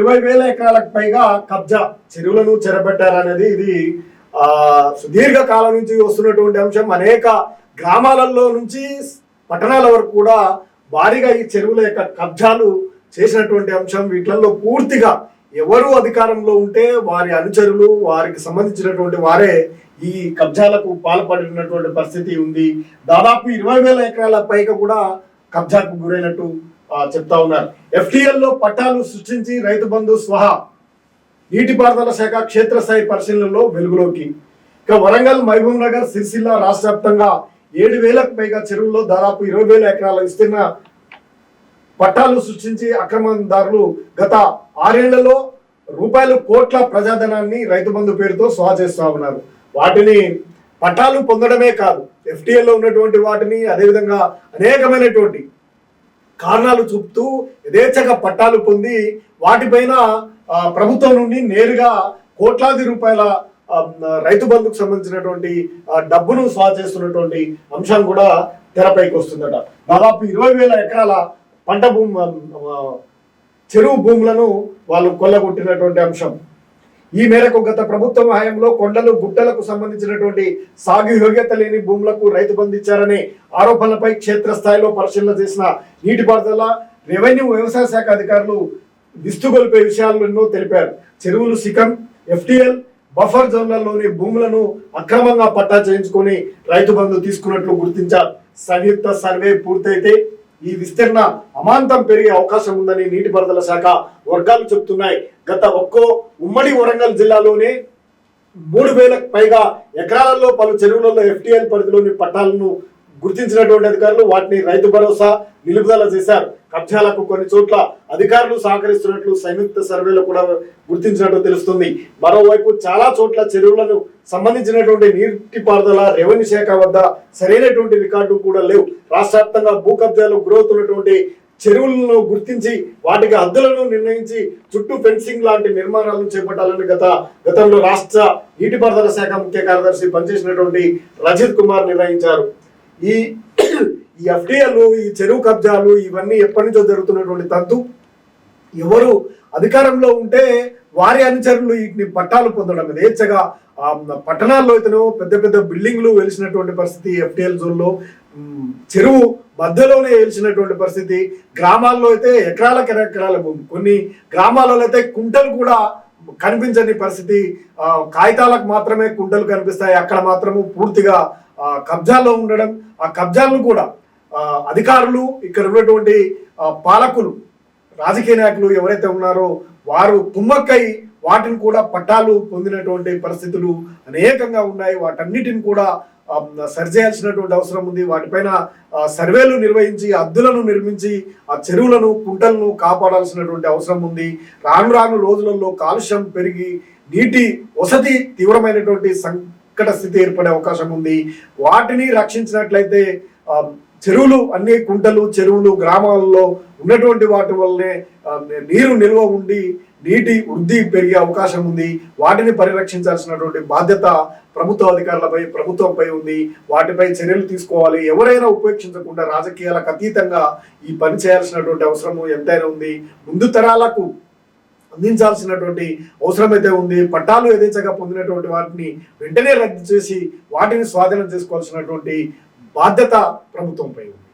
ఇరవై వేల ఎకరాలకు పైగా కబ్జా చెరువులను చెరబెట్టారనేది ఇది ఆ సుదీర్ఘ కాలం నుంచి వస్తున్నటువంటి అంశం. అనేక గ్రామాలలో నుంచి పట్టణాల వరకు కూడా భారీగా ఈ చెరువుల యొక్క కబ్జాలు చేసినటువంటి అంశం. వీటిలలో పూర్తిగా ఎవరు అధికారంలో ఉంటే వారి అనుచరులు వారికి సంబంధించినటువంటి వారే ఈ కబ్జాలకు పాల్పడినటువంటి పరిస్థితి ఉంది. దాదాపు ఇరవై వేల ఎకరాల పైగా కూడా కబ్జాకు గురైనట్టు చెప్తా ఉన్నారు. FTL లో పట్టాలు సృష్టించి రైతు బంధు స్వహా నీటిపారుదల శాఖ క్షేత్రస్థాయి పరిశీలనలో వెలుగులోకి. ఇక వరంగల్ మహబూబ్ నగర్ సిరిసిల్ల రాష్ట్ర వ్యాప్తంగా ఏడు వేలకు పైగా చెరువుల్లో దాదాపు ఇరవై వేల ఎకరాల విస్తీర్ణ పట్టాలు సృష్టించి అక్రమదారులు గత ఆరేళ్ళలో రూపాయలు కోట్ల ప్రజాధనాన్ని రైతు బంధు పేరుతో స్వా చేస్తా ఉన్నారు. వాటిని పట్టాలు పొందడమే కాదు FTL ఉన్నటువంటి వాటిని అదేవిధంగా అనేకమైనటువంటి కారణాలు చూపుతూ యథేచ్ఛగా పట్టాలు పొంది వాటిపైన ప్రభుత్వం నుండి నేరుగా కోట్లాది రూపాయల రైతు బంధుకు సంబంధించినటువంటి డబ్బును స్వా చేస్తున్నటువంటి అంశం కూడా తెరపైకి వస్తుందట. దాదాపు ఇరవై వేల ఎకరాల పంట భూమి చెరువు భూములను వాళ్ళు కొల్లగొట్టినటువంటి అంశం. ఈ మేరకు గత ప్రభుత్వం హయాంలో కొండలు గుట్టలకు సంబంధించినటువంటి సాగు యోగ్యత లేని భూములకు రైతు బంధు ఇచ్చారనే ఆరోపణలపై క్షేత్రస్థాయిలో పరిశీలన చేసిన నీటిపారుదల రెవెన్యూ వ్యవసాయ శాఖ అధికారులు విస్తుగొల్పే విషయాలు ఎన్నో తెలిపారు. చెరువులు సికం ఎఫ్టిఎల్ బఫర్ జోన్లలోని భూములను అక్రమంగా పట్టా చేయించుకొని రైతు బంధు తీసుకున్నట్లు గుర్తించారు. సంయుక్త సర్వే పూర్తయితే ఈ విస్తరణ అమాంతం పెరిగే అవకాశం ఉందని నీటిపారుదల శాఖ వర్గాలు చెబుతున్నాయి. గత ఒక్కో ఉమ్మడి వరంగల్ జిల్లాలోనే మూడు వేలకు పైగా ఎకరాలలో పలు చెరువులలో ఎఫ్టీఎల్ పరిధిలోని పట్టాలను గుర్తించినటువంటి అధికారులు వాటిని రైతు భరోసా నిలుపుదల చేశారు. కబ్జాలకు కొన్ని చోట్ల అధికారులు సహకరిస్తున్నట్లు సంయుక్త సర్వేలో కూడా గుర్తించినట్టు తెలుస్తుంది. మరోవైపు చాలా చోట్ల చెరువులను సంబంధించినటువంటి నీటిపారుదల రెవెన్యూ శాఖ వద్ద సరైనటువంటి రికార్డు కూడా లేవు. రాష్ట్ర వ్యాప్తంగా భూ కబ్జాలు గురవుతున్నటువంటి చెరువులను గుర్తించి వాటికి హద్దులను నిర్ణయించి చుట్టూ ఫెన్సింగ్ లాంటి నిర్మాణాలను చేపట్టాలని గత గతంలో రాష్ట్ర నీటిపారుదల శాఖ ముఖ్య కార్యదర్శి పనిచేసినటువంటి రజిత్ కుమార్ నిర్ణయించారు. ఈ ఈ ఎఫ్డిఎలు ఈ చెరువు కబ్జాలు ఇవన్నీ ఎప్పటి నుంచో జరుగుతున్నటువంటి తంతు. ఎవరు అధికారంలో ఉంటే వారి అనుచరులు వీటిని పట్టాలు పొందడం యథేచ్ఛగా పట్టణాల్లో అయితేనో పెద్ద పెద్ద బిల్డింగ్లు వెలిసినటువంటి పరిస్థితి ఎఫ్టిఎల్ జోన్లో చెరువు మధ్యలోనే వెలిసినటువంటి పరిస్థితి గ్రామాల్లో అయితే ఎకరాలకు ఎకరాల భూమి కొన్ని గ్రామాలలో అయితే కుంటలు కూడా కనిపించని పరిస్థితి కాగితాలకు మాత్రమే కుంటలు కనిపిస్తాయి అక్కడ మాత్రము పూర్తిగా కబ్జాల్లో కబ్జాలో ఉండడం ఆ కబ్జాలను కూడా అధికారులు ఇక్కడ ఉన్నటువంటి పాలకులు రాజకీయ నాయకులు ఎవరైతే ఉన్నారో వారు కుమ్మక్కై వాటిని కూడా పట్టాలు పొందినటువంటి పరిస్థితులు అనేకంగా ఉన్నాయి. వాటన్నిటిని కూడా సరిచేయాల్సినటువంటి అవసరం ఉంది. వాటిపైన సర్వేలు నిర్వహించి అద్దులను నిర్మించి ఆ చెరువులను కుంటలను కాపాడాల్సినటువంటి అవసరం ఉంది. రాను రాను రోజులలో కాలుష్యం పెరిగి నీటి వసతి తీవ్రమైనటువంటి సంకట స్థితి ఏర్పడే అవకాశం ఉంది. వాటిని రక్షించినట్లయితే చెరువులు అన్ని కుంటలు చెరువులు గ్రామాలలో ఉన్నటువంటి వాటి వల్లనే నీరు నిల్వ ఉండి నీటి వృద్ధి పెరిగే అవకాశం ఉంది. వాటిని పరిరక్షించాల్సినటువంటి బాధ్యత ప్రభుత్వ అధికారులపై ప్రభుత్వంపై ఉంది. వాటిపై చర్యలు తీసుకోవాలి. ఎవరైనా ఉపేక్షించకుండా రాజకీయాలకు అతీతంగా ఈ పని చేయాల్సినటువంటి అవసరము ఎంతైనా ఉంది. ముందు తరాలకు అందించాల్సినటువంటి అవసరం అయితే ఉంది. పట్టాలు ఎదించగా పొందినటువంటి వాటిని వెంటనే రద్దు చేసి వాటిని స్వాధీనం చేసుకోవాల్సినటువంటి బాధ్యత ప్రభుత్వంపై ఉంది.